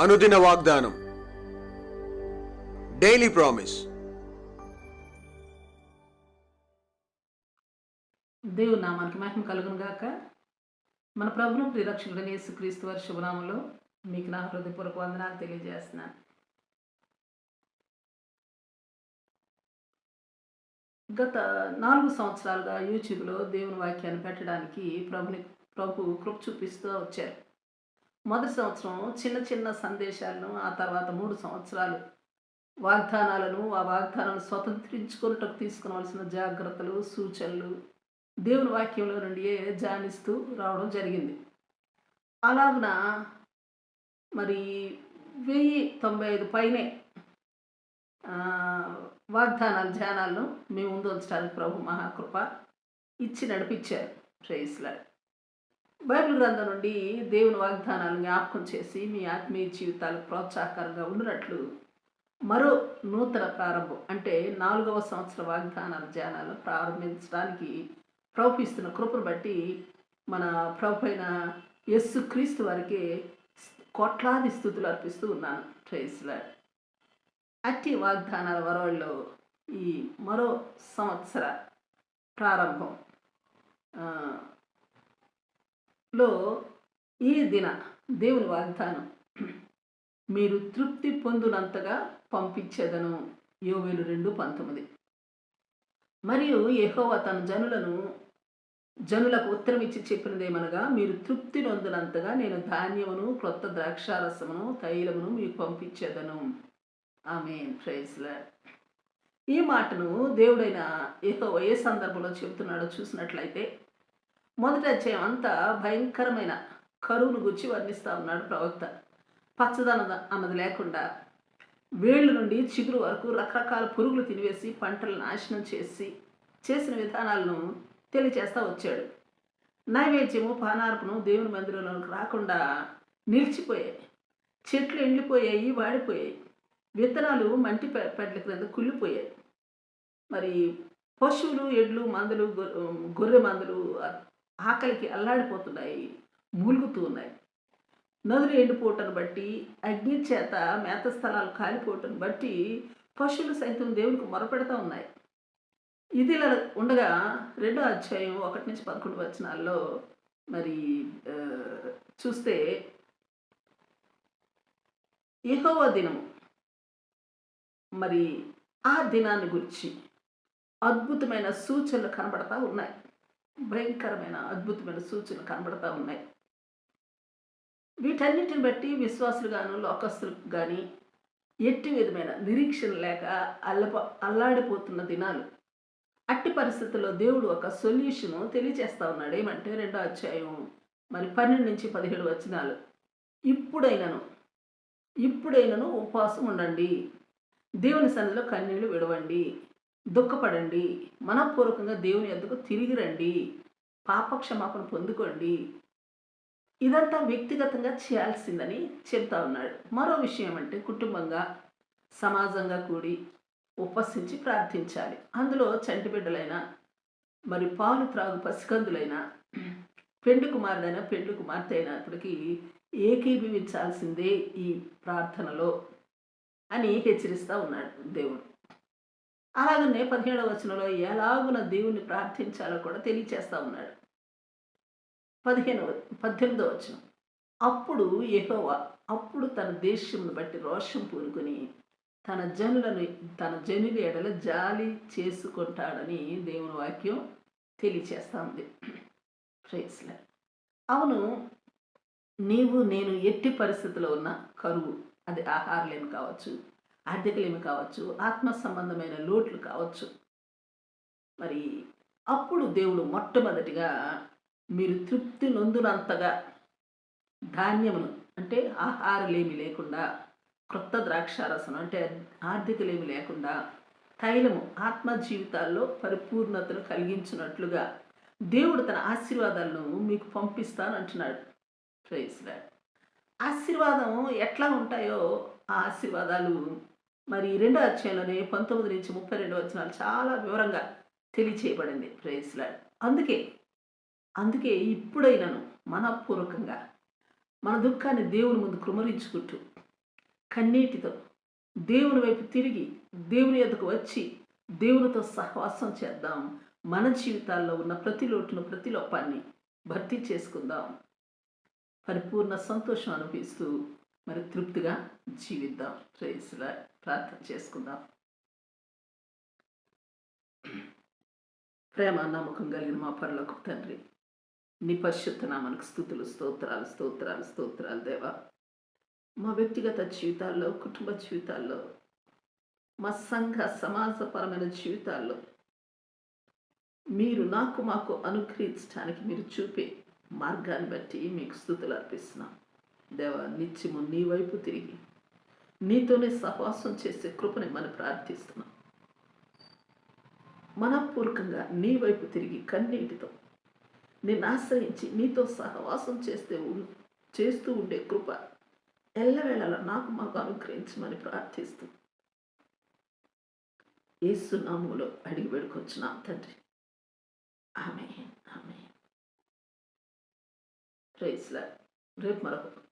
అనుదిన వాగ్దానం. Daily promise దేవుని నామానికి మహిమ కలుగును గాక. మన ప్రభును ప్రిరక్షకుడైన యేసుక్రీస్తు వారి శుభనామంలో మీకు నా హృదయపూర్వక వందనాలు తెలియజేస్తున్నాను. గత నాలుగు సంవత్సరాలుగా యూట్యూబ్లో దేవుని వాక్యాన్ని పెట్టడానికి ప్రభుని ప్రభు కృప చూపిస్తూ వచ్చారు. మొదటి సంవత్సరం చిన్న చిన్న సందేశాలను ఆ తర్వాత మూడు సంవత్సరాలు వాగ్దానాలను ఆ వాగ్దానాలను స్వతంత్రించుకున్నటకు తీసుకోవాల్సిన జాగ్రత్తలు సూచనలు దేవుని వాక్యంలో నుండి జానిస్తూ రావడం జరిగింది. అలాగున మరి వెయ్యి తొంభై ఐదు పైనే వాగ్దానాలు ధ్యానాలను మేము ముందు ఉంచడానికి ప్రభు మహాకృప ఇచ్చి నడిపించారు. ప్రేయస్లాడ్ బైబిల్ గ్రంథం నుండి దేవుని వాగ్దానాలను జ్ఞాపకం చేసి మీ ఆత్మీయ జీవితాలకు ప్రోత్సాహకరంగా ఉండినట్లు మరో నూతన ప్రారంభం అంటే నాలుగవ సంవత్సర వాగ్దానాల ధ్యానాలు ప్రారంభించడానికి ప్రవహిస్తున్న కృపను బట్టి మన ప్రభుపైన యస్సు క్రీస్తు వారికి కోట్లాది స్థుతులు అర్పిస్తూ ఉన్నాను. ట్రేస్లా అట్టి వాగ్దానాల వరవల్లో ఈ మరో సంవత్సర ప్రారంభం లో ఈ దిన దేవుని వాగ్దానం. మీరు తృప్తి పొందునంతగా పంపించేదను. యోవేలు రెండు పంతొమ్మిది. మరియు యెహోవా తన జనులను జనులకు ఉత్తరం ఇచ్చి చెప్పినదేమనగా మీరు తృప్తి నొందినంతగా నేను ధాన్యమును క్రొత్త ద్రాక్షారసమును తైలమును మీకు పంపించేదను. ఆమె ప్రైజ్లా ఈ మాటను దేవుడైన యెహోవా ఏ సందర్భంలో చెబుతున్నాడో చూసినట్లయితే మొదటి అధ్యాయం అంతా భయంకరమైన కరువును గుచ్చి వర్ణిస్తూ ఉన్నాడు ప్రవక్త. పచ్చదన అన్నది లేకుండా వేళ్ళ నుండి చిగురు వరకు రకరకాల పురుగులు తినివేసి పంటలు నాశనం చేసి చేసిన విధానాలను తెలియచేస్తూ వచ్చాడు. నైవేద్యము పానార్పణం దేవుని మందిరంలోకి రాకుండా నిలిచిపోయాయి. చెట్లు ఎండిపోయాయి వాడిపోయాయి. విత్తనాలు మంటి పె- పెడ్ల క్రింద కుళ్ళిపోయాయి. మరి పశువులు ఎడ్లు మందులు గొర్రె మందులు ఆకలికి అల్లాడిపోతున్నాయి మూలుగుతూ ఉన్నాయి నదులు ఎండిపోవటను బట్టి అగ్ని చేత మేత స్థలాలు కాలిపోవటను బట్టి పశువులు సైతం దేవునికి మొరపెడతా ఉన్నాయి. ఇది ఇలా ఉండగా రెండో అధ్యాయం ఒకటి నుంచి పదకొండు వచనాల్లో మరి చూస్తే యెహోవా దినము. మరి ఆ దినాన్ని గురించి అద్భుతమైన సూచనలు కనబడతా ఉన్నాయి. భయంకరమైన అద్భుతమైన సూచనలు కనబడతా ఉన్నాయి. వీటన్నిటిని బట్టి విశ్వాసులు గాను లోకస్తులకు కానీ ఎట్టి విధమైన నిరీక్షణ లేక అల్లప అల్లాడిపోతున్న దినాలు. అట్టి పరిస్థితుల్లో దేవుడు ఒక సొల్యూషను తెలియచేస్తా ఉన్నాడు. ఏమంటే రెండో అధ్యాయం మరి పన్నెండు నుంచి పదిహేడు వచనాలు. ఇప్పుడైనను ఇప్పుడైనను ఉపవాసం ఉండండి. దేవుని సన్నిధిలో కన్నీళ్ళు విడవండి. దుఃఖపడండి. మనపూర్వకంగా దేవుని ఎందుకు తిరిగి రండి. పాపక్షమాపణ పొందుకోండి. ఇదంతా వ్యక్తిగతంగా చేయాల్సిందని చెప్తా ఉన్నాడు. మరో విషయం అంటే కుటుంబంగా సమాజంగా కూడి ఉపసించి ప్రార్థించాలి. అందులో చంటి బిడ్డలైన మరి పాలు త్రాగు పసికందులైన పెండు కుమారుడైన పెండు కుమార్తె అయినప్పటికీ ఏకీభవించాల్సిందే ఈ ప్రార్థనలో అని హెచ్చరిస్తూ ఉన్నాడు దేవుడు. అలాగనే పదిహేడవ వచనంలో ఎలాగున దేవుణ్ణి ప్రార్థించాలో కూడా తెలియచేస్తా ఉన్నాడు. పదిహేనవ పద్దెనిమిదవ వచనం. అప్పుడు యెహోవా అప్పుడు తన దేశమును బట్టి రోషం పూనుకొని తన జనులను తన జనుల ఎడల జాలి చేసుకుంటాడని దేవుని వాక్యం తెలియచేస్తా ఉంది. Praise అవును నీవు నేను ఎట్టి పరిస్థితిలో ఉన్న కరువు అది ఆహారలేని కావచ్చు ఆర్థికలేమి కావచ్చు ఆత్మ సంబంధమైన లోట్లు కావచ్చు. మరి అప్పుడు దేవుడు మొట్టమొదటిగా మీరు తృప్తి నొందునంతగా ధాన్యమును అంటే ఆహారలేమి లేకుండా క్రొత్త ద్రాక్షారసనం అంటే ఆర్థికలేమి లేకుండా తైలము ఆత్మ జీవితాల్లో పరిపూర్ణతను కలిగించినట్లుగా దేవుడు తన ఆశీర్వాదాలను మీకు పంపిస్తాను అంటున్నాడు. ప్రైజ్ ఆశీర్వాదం ఎట్లా ఉంటాయో ఆ ఆశీర్వాదాలు మరి రెండో అధ్యాయంలోనే పంతొమ్మిది నుంచి ముప్పై రెండు వచనాలు చాలా వివరంగా తెలియచేయబడింది. ప్రేస్లాడ్ అందుకే అందుకే ఇప్పుడైనను మనపూర్వకంగా మన దుఃఖాన్ని దేవుని ముందు కృమరించుకుంటూ కన్నీటితో దేవుని వైపు తిరిగి దేవుని ఎద్దకు వచ్చి దేవునితో సహవాసం చేద్దాం. మన జీవితాల్లో ఉన్న ప్రతి లోటును ప్రతి లోపాన్ని భర్తీ చేసుకుందాం. పరిపూర్ణ సంతోషం అనిపిస్తూ మరి తృప్తిగా జీవిద్దాం. ప్రేసులా ప్రార్థన చేసుకుందాం. ప్రేమ నమ్మకం కలిగిన మా పరులకు తండ్రి నీ పరిశుద్ధ నామనకు స్థుతులు స్తోత్రాలు స్తోత్రాలు స్తోత్రాలు దేవా. మా వ్యక్తిగత జీవితాల్లో కుటుంబ జీవితాల్లో మా సంఘ సమాజపరమైన జీవితాల్లో మీరు నాకు మాకు అనుగ్రహించడానికి మీరు చూపే మార్గాన్ని బట్టి మీకు స్థుతులు అర్పిస్తున్నాం. దేవ నిత్యము నీ వైపు తిరిగి. నీతోనే సహవాసం చేసే కృపని మనం ప్రార్థిస్తున్నాం. మనపూర్వకంగా నీ వైపు తిరిగి కన్నీటితో నిన్ను ఆశ్రయించి నీతో సహవాసం చేస్తే చేస్తూ ఉండే కృప ఎల్లవేళలా నాకు మాకు అనుగ్రహించమని ప్రార్థిస్తూ. యేసు అడిగి పెడుకొచ్చున్నాం తండ్రి. ఆమె ఆమె ప్రైస్లా రేపు మరొక